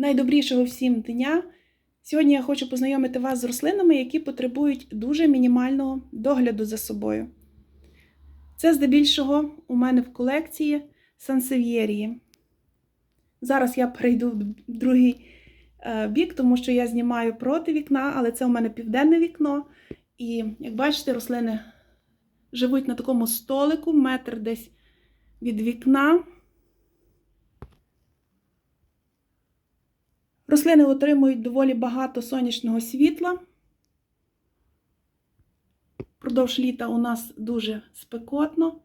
Найдобрішого всім дня. Сьогодні я хочу познайомити вас з рослинами, які потребують дуже мінімального догляду за собою. Це здебільшого у мене в колекції сансев'єрії. Зараз я перейду в другий е, бік, тому що я знімаю проти вікна, але це у мене південне вікно. І, як бачите, рослини живуть на такому столику, метр десь від вікна. Рослини отримують доволі багато сонячного світла. Продовж літа у нас дуже спекотно,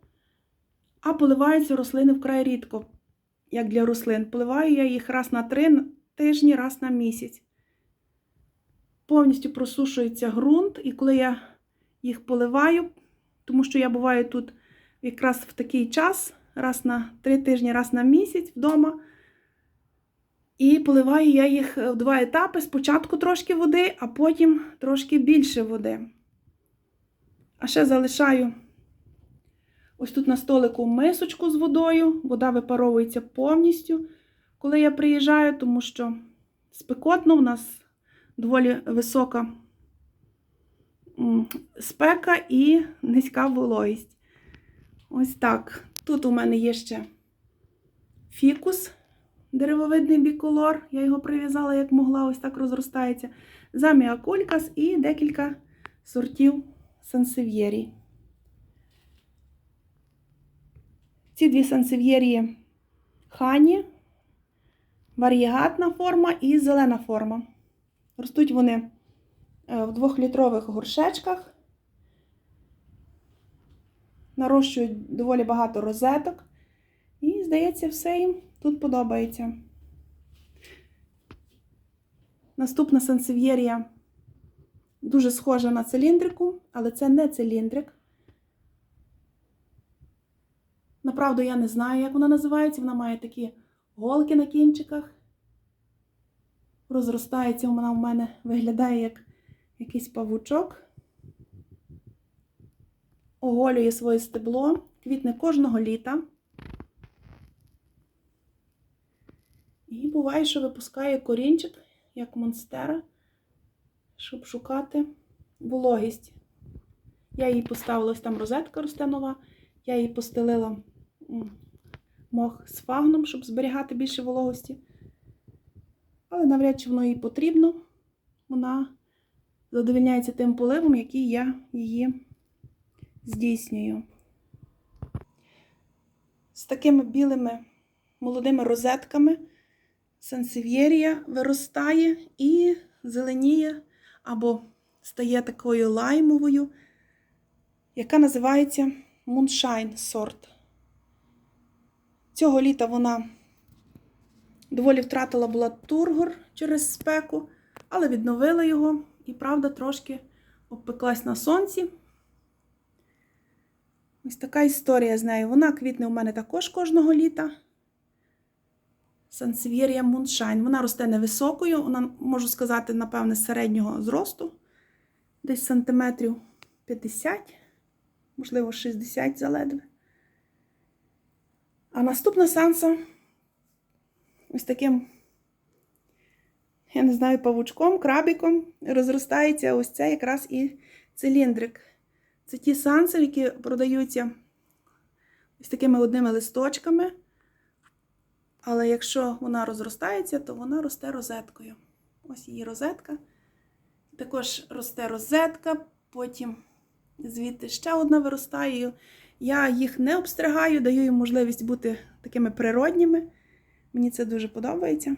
а поливаються рослини вкрай рідко, як для рослин. Поливаю я їх раз на три тижні, раз на місяць. Повністю просушується ґрунт, і коли я їх поливаю, тому що я буваю тут якраз в такий час, раз на три тижні, раз на місяць вдома. І поливаю я їх в два етапи. Спочатку трошки води, а потім трошки більше води. А ще залишаю ось тут на столику мисочку з водою. Вода випаровується повністю, коли я приїжджаю, тому що спекотно, у нас доволі висока спека і низька вологість. Ось так. Тут у мене є ще фікус деревовидний біколор. Я його прив'язала, як могла, ось так розростається. Замія кулькас і декілька сортів сансев'єрій. Ці дві сансев'єрії хані, варієгатна форма і зелена форма. Ростуть вони в двохлітрових горшечках. Нарощують доволі багато розеток. І, здається, все їм тут подобається. Наступна сансев'єрія дуже схожа на циліндрику, але це не циліндрик. Направду, я не знаю, як вона називається. Вона має такі голки на кінчиках. Розростається вона в мене, виглядає як якийсь павучок. Оголює своє стебло, квітне кожного літа. І буває, що випускає корінчик, як монстера, щоб шукати вологість. Я їй поставила ось там розетка росте нова, я їй постелила мох з фагном, щоб зберігати більше вологості. Але навряд чи воно їй потрібно. Вона задовільняється тим поливом, який я її здійснюю. З такими білими молодими розетками сансев'єрія виростає і зеленіє або стає такою лаймовою, яка називається Moonshine сорт. Цього літа вона доволі втратила була тургор через спеку, але відновила його і, правда, трошки обпеклась на сонці. Ось така історія з нею. Вона квітне у мене також кожного літа. Сансев'єрія Moonshine. Вона росте невисокою, вона, можу сказати, напевне, середнього зросту. Десь сантиметрів 50, можливо, 60 заледве. А наступна санса ось таким, я не знаю, павучком, крабіком розростається ось це якраз і циліндрик. Це ті санси, які продаються ось такими одними листочками. Але якщо вона розростається, то вона росте розеткою. Ось її розетка. Також росте розетка, потім звідти ще одна виростає. Я їх не обстригаю, даю їм можливість бути такими природніми. Мені це дуже подобається.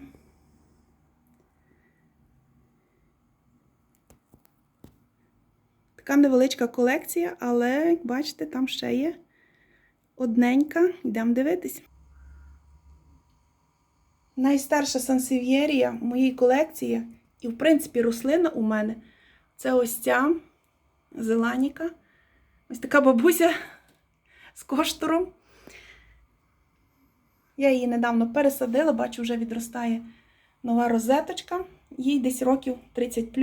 Така невеличка колекція, але, бачите, там ще є одненька. Йдемо дивитись. Найстарша сансев'єрія в моїй колекції, і, в принципі, рослина у мене це ось ця зеланіка. Ось така бабуся з коштуром. Я її недавно пересадила, бачу, вже відростає нова розеточка. Їй десь років 30.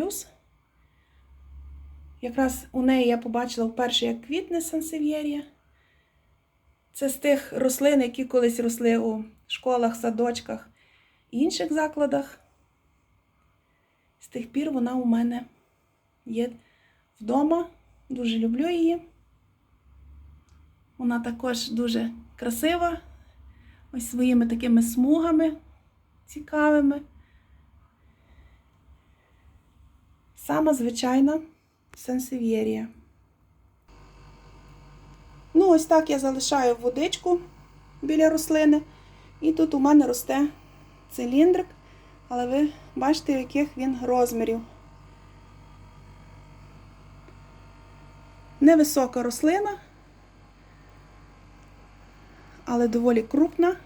Якраз у неї я побачила вперше, як квітне сансев'єрія. Це з тих рослин, які колись росли у школах, садочках інших закладах. З тих пір вона у мене є вдома. Дуже люблю її. Вона також дуже красива. Ось своїми такими смугами цікавими. Сама звичайна сенсив'єрія. Ну, ось так я залишаю водичку біля рослини. І тут у мене росте циліндрик, але ви бачите, яких він розмірів. Невисока рослина, але доволі крупна.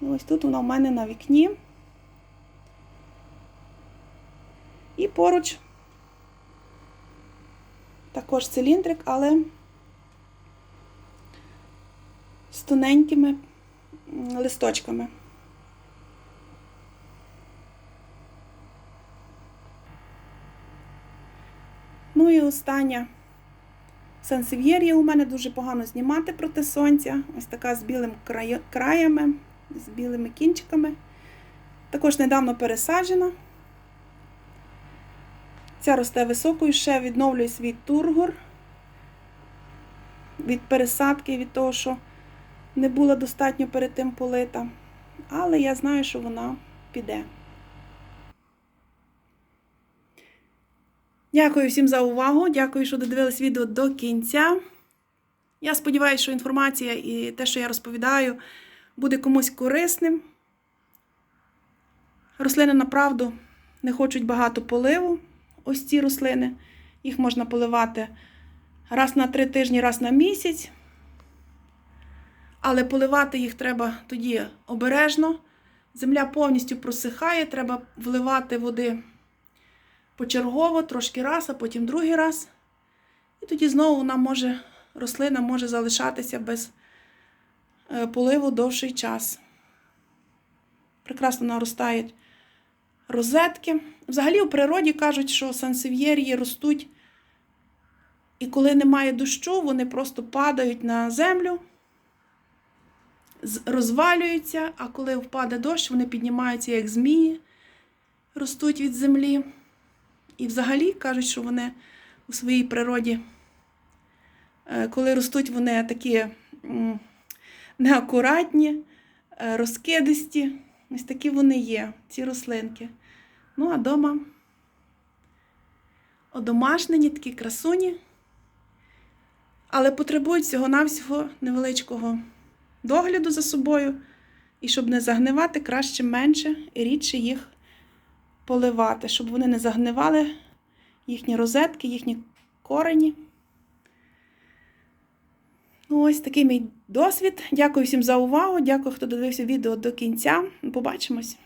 Ось тут вона в мене на вікні. І поруч також циліндрик, але з тоненькими листочками. Ну і остання сансев'єрія у мене дуже погано знімати проти сонця. Ось така з білим краями, з білими кінчиками. Також недавно пересаджена. Ця росте високою, ще відновлює свій тургор від пересадки, від того, що не була достатньо перед тим полита. Але я знаю, що вона піде. Дякую всім за увагу. Дякую, що додивились відео до кінця. Я сподіваюся, що інформація і те, що я розповідаю, буде комусь корисним. Рослини направду не хочуть багато поливу. Ось ці рослини. Їх можна поливати раз на три тижні, раз на місяць. Але поливати їх треба тоді обережно. Земля повністю просихає, треба вливати води почергово, трошки раз, а потім другий раз. І тоді знову вона може, рослина може залишатися без е, поливу довший час. Прекрасно наростають розетки. Взагалі у природі кажуть, що сансев'єрії ростуть, і коли немає дощу, вони просто падають на землю, розвалюються, а коли впаде дощ, вони піднімаються як змії, ростуть від землі. І взагалі кажуть, що вони у своїй природі, е, коли ростуть, вони такі неакуратні, е, розкидисті. Ось такі вони є, ці рослинки. Ну, а дома одомашнені, такі красуні, але потребують всього-навсього невеличкого догляду за собою. І щоб не загнивати, краще менше і рідше їх поливати, щоб вони не загнивали їхні розетки, їхні корені. Ну, ось такий мій досвід. Дякую всім за увагу. Дякую, хто додивився відео до кінця. Побачимось!